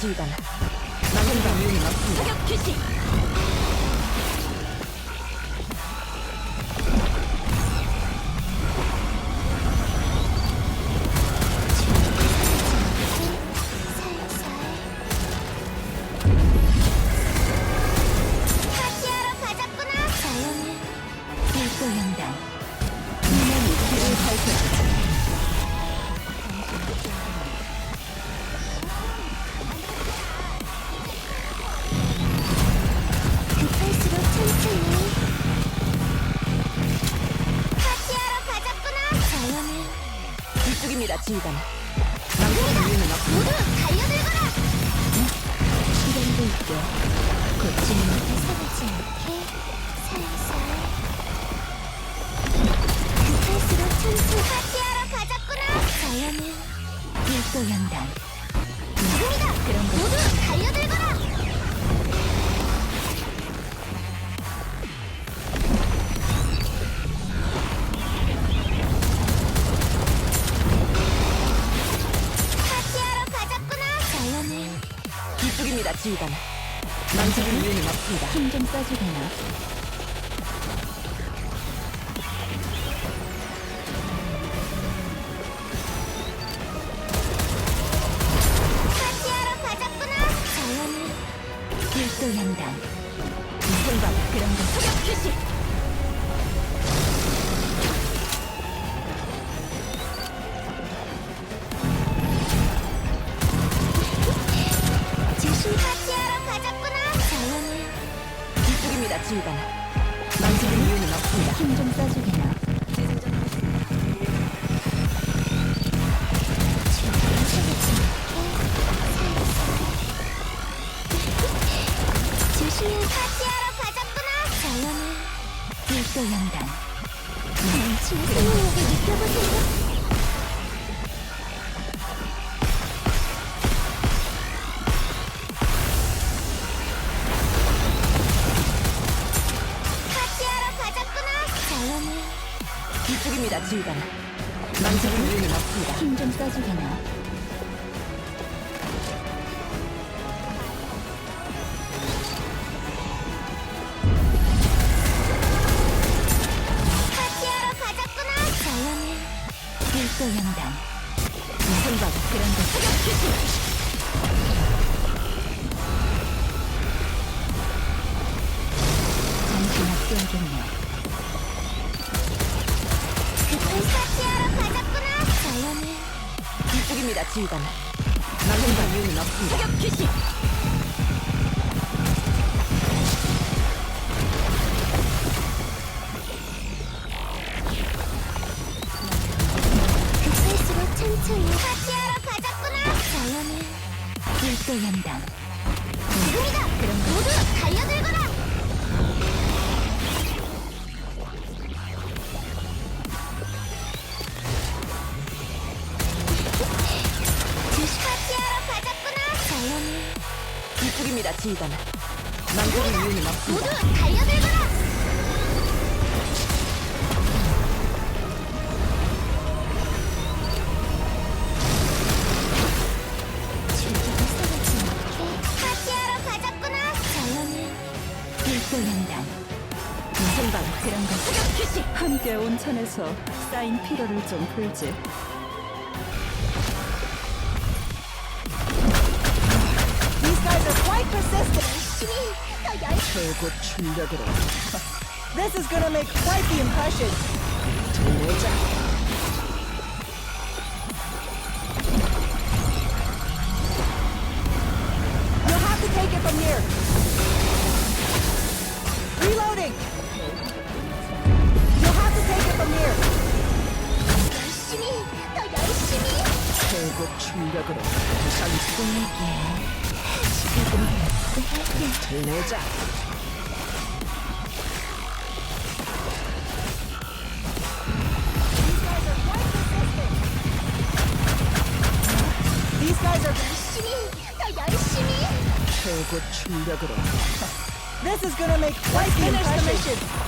진단. 막는다. 맞습니다. 지휘관. 망설이는 이유는 없습니다. 힘 좀 써주게나. 중단. 망설이는 이유는 없습니다. 힘좀 써주게요. 이쪽입니다, 지휘관. 망설임 유인은 없습니다. 힘좀 써주겠나? 지휘관. 막는다 이유는 없습니다. 온천에서 쌓인 피로를 좀 풀지. These guys are quite persistent. 최고 출력으로 This is gonna make quite the impression. You'll have to take it from here. Reloading. ご中だからシャンスネギーてめえじゃリサイドが死にがやり死に稽古中だから This is gonna make quite the impression.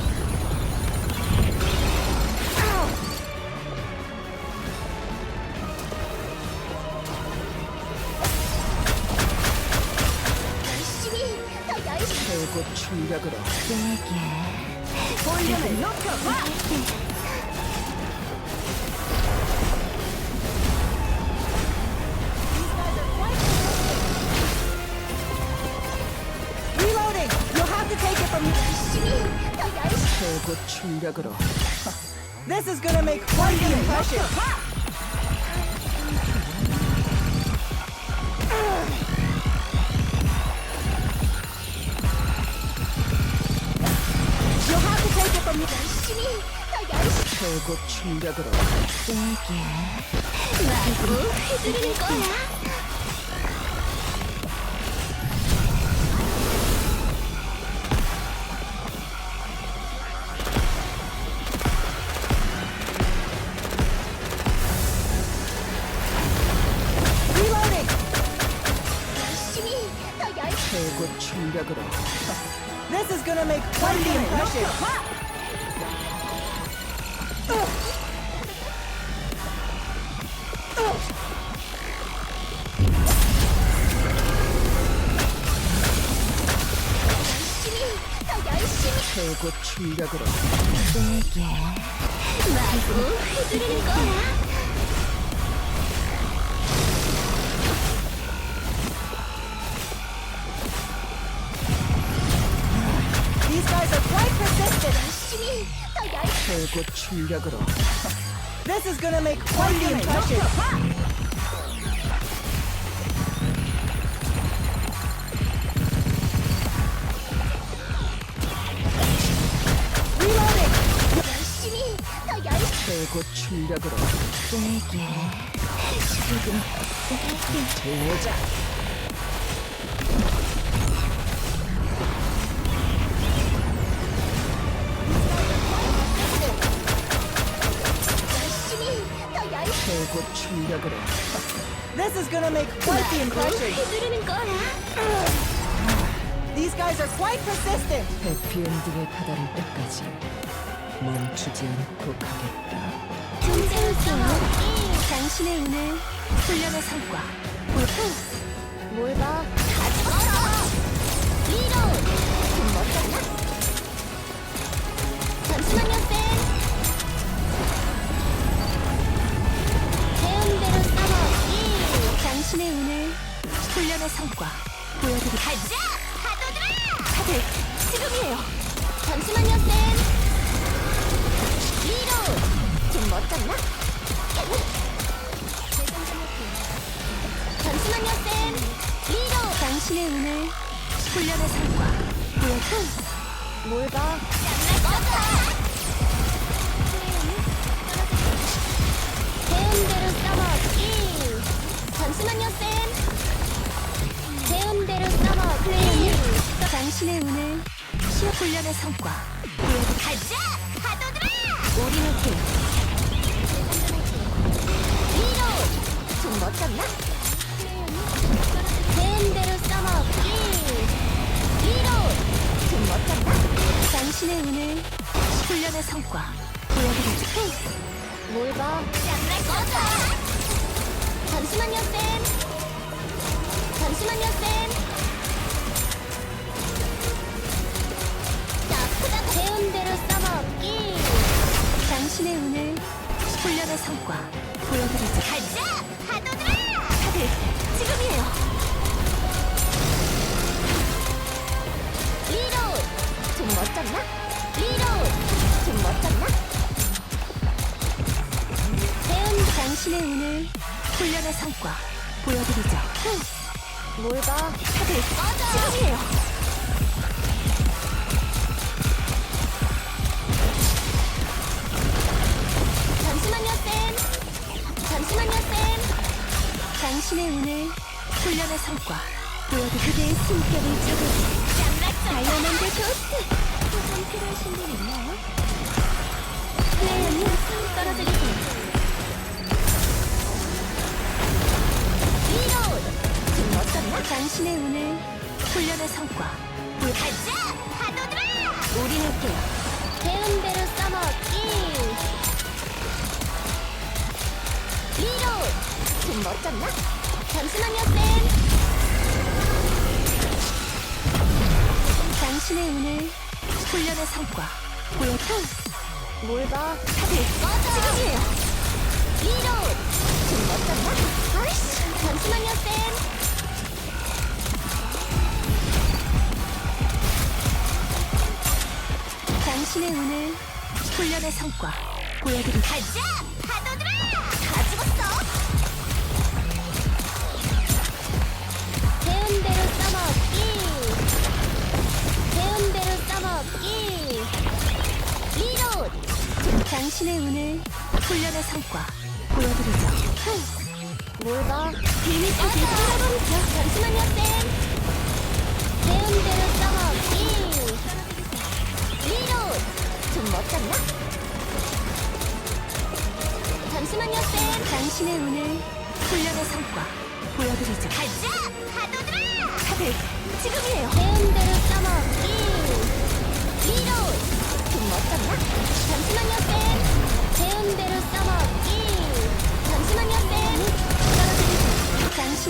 열심히 최고 출력으로. 세게 볼륨을 높여봐! Reloading. You'll have to take it from 열심히 더 열심히 최고 출력으로. This is gonna make quite the impression. 최고 출력으로. 세게 마구 휘두르는 거야 최고 출력으로. 세게 마구 휘두르는 거야 These guys are quite persistent. 열심히 더 열심히 최고 출력으로. This is gonna make quite the impression. 세게 내자. 열심히 더 열심히 최고 출력으로. This is gonna make quite the impression. 휘두르는 거야 These guys are quite persistent. 해피엔딩에 다다를 때까지 멈추지 않고 가겠다. 존재할게요 당신의 운을 훈련의 성과 뭘 봐? 당신의 운을 시험 훈련의 성과 가자! 파도들아! 오리노트 리로! 좀 멋졌나? 배운 대로 써먹기! 리로! 좀 멋졌나? 당신의 운을 훈련의 성과 보여드리죠. 뭘 봐? 짱날 거다! 잠시만요, 쌤! 잠시만요, 쌤! 훈련의 성과 보여드리죠. 가자! 파도들아! 다들 지금이에요. 리로! 좀 멋졌나? 리로! 좀 멋졌나? 배운 당신의 운을 훈련의 성과 보여드리죠. 뭘 봐? 다들 지금이에요. 당신의 운을 훈련의 성과 보여드리 그대의 숨결을 적을 다이아몬드 토스트 좀 필요하신 분 있나요? 떨어져 주세요. 리로드! 좀 멋졌나? 당신의 운을 훈련의 성과 보여 가자! 파도들아! 올인할게요. 배운 대로 써먹기! 리로드! 좀 멋졌나? 잠시만요, 쌤! 당신의 운을 훈련의 성과 보여드리 뭘 봐? 다들 꺼져! 지금이에요. 리로드! 좀 멋졌나? 아이씨! 잠시만요, 쌤! 당신의 운을 훈련의 성과 보여드리 가자! 당신의 운을 훈련의 성과 보여드리죠. 뭘 봐? 비밀 꺼져! 속에 뚫어버리죠 잠시만요, 쌤! 배운 대로 써먹기! 리로드! 좀 멋졌나? 잠시만요, 쌤! 당신의 운을 훈련의 성과 보여드리죠. 가자! 파도들아! 다들 지금이에요. 배운 대로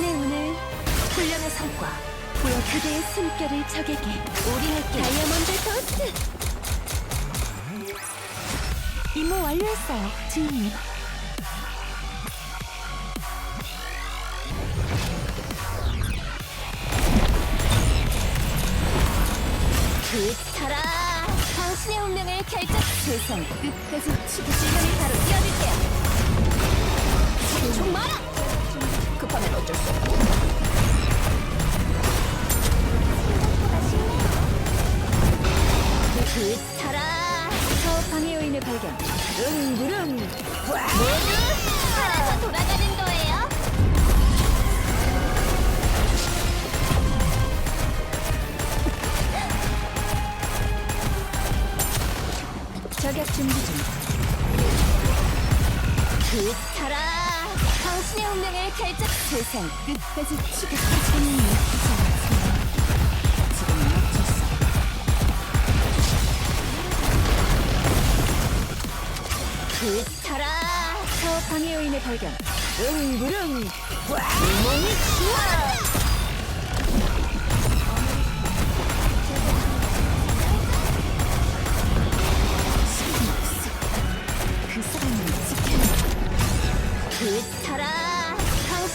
당신의 운을 훈련의 성과 보여 그대의 숨결을 적에게 올인할게요. 다이아몬드 토스트 임무 완료했어요, 주인님. 그쳐라! 당신의 운명을 결정! 세상 끝까지 지금이 바로 뛰어들게요! 총 마라! 저격 준비 중 그쳐라! 당신의 운명을 결정! 세상 끝까지 치고 빠지는 지금 멈췄어. 그쳐라! 사업 방해 요인을 발견 응구름 몸이 치워!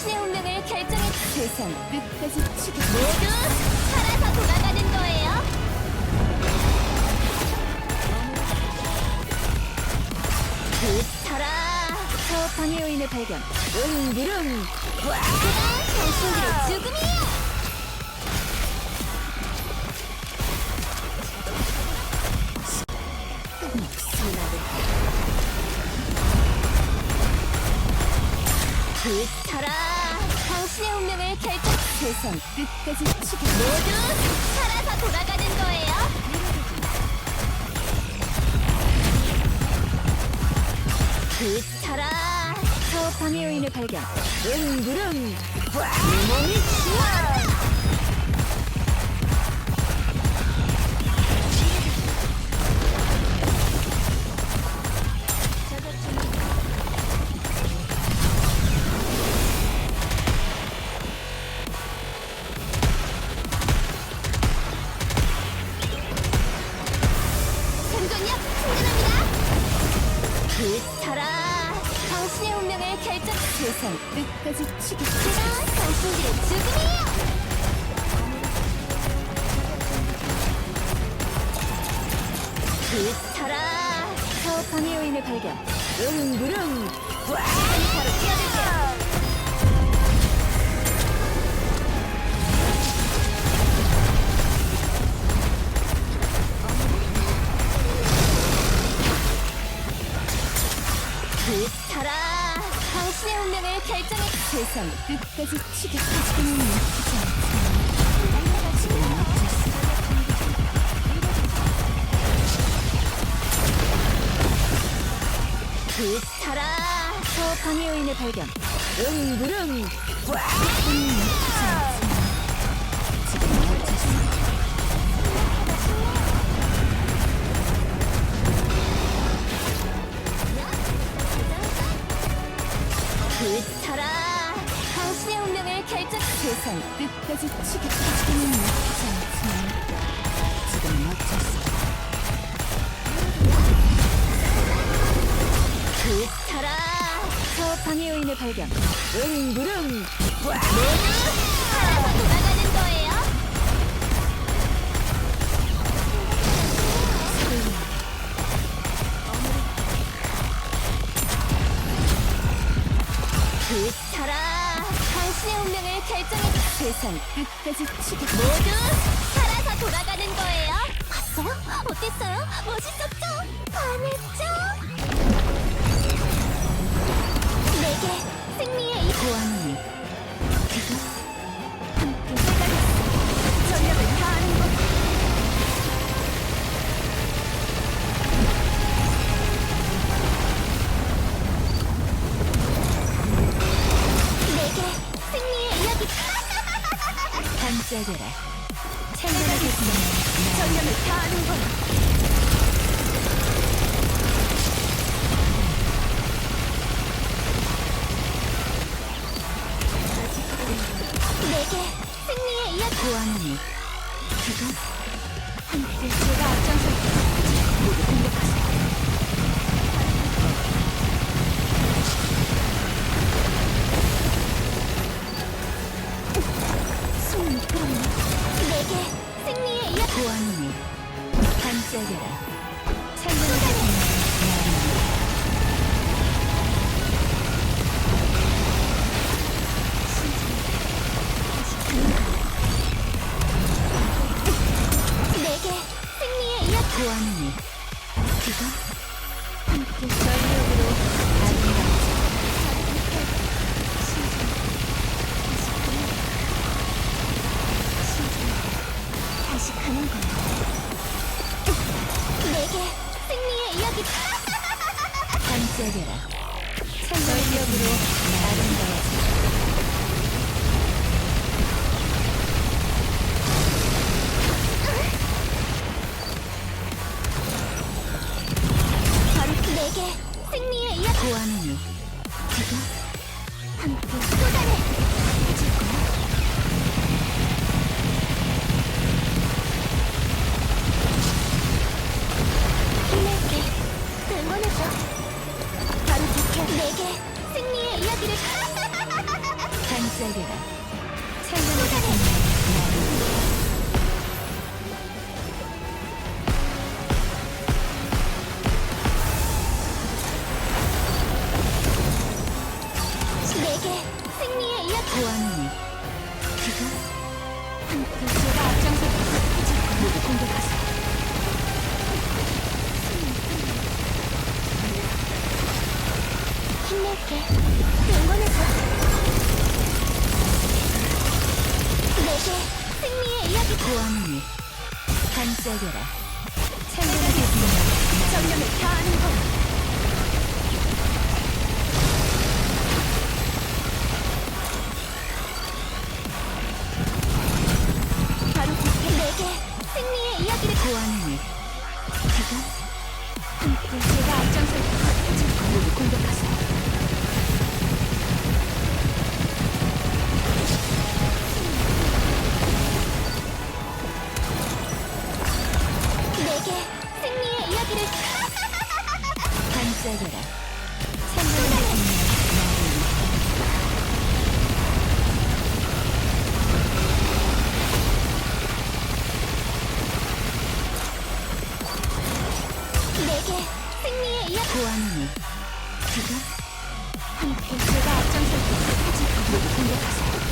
당신의 운명을 결정해! 세상 끝까지 치고 모두 살아서 돌아가는 거예요. 그쳐라! 사업 방해 요인을 발견 응구름 당신들의 죽음이에요. 세상 끝까지 치고 모두 살아서 돌아가는 거예요. 그쳐라! 사업 방해 요인을 발견 응구름 몸이 치워! 발견. 응부릉. 바로 뛰어들게요. 그쳐라 당신의 운명을 결정해 세상 끝까지 치겠다 지금은 나쁘지 않겠다. 그 타라 저 방해요인을 발견 응부릉 부타라 당신의 운명을 결정 세상 끝까지 치겠다는 약자 가라. 저 방해 요인을 발견. 응부릉. 모두 기다려라. 찬란하게 빛나는 전념을 다하는 거야. 보안이 반짝여라. 찬란한 승리의 이야기 보아노니 지금 함께 제가 앞장설 때 사진 공격하세요.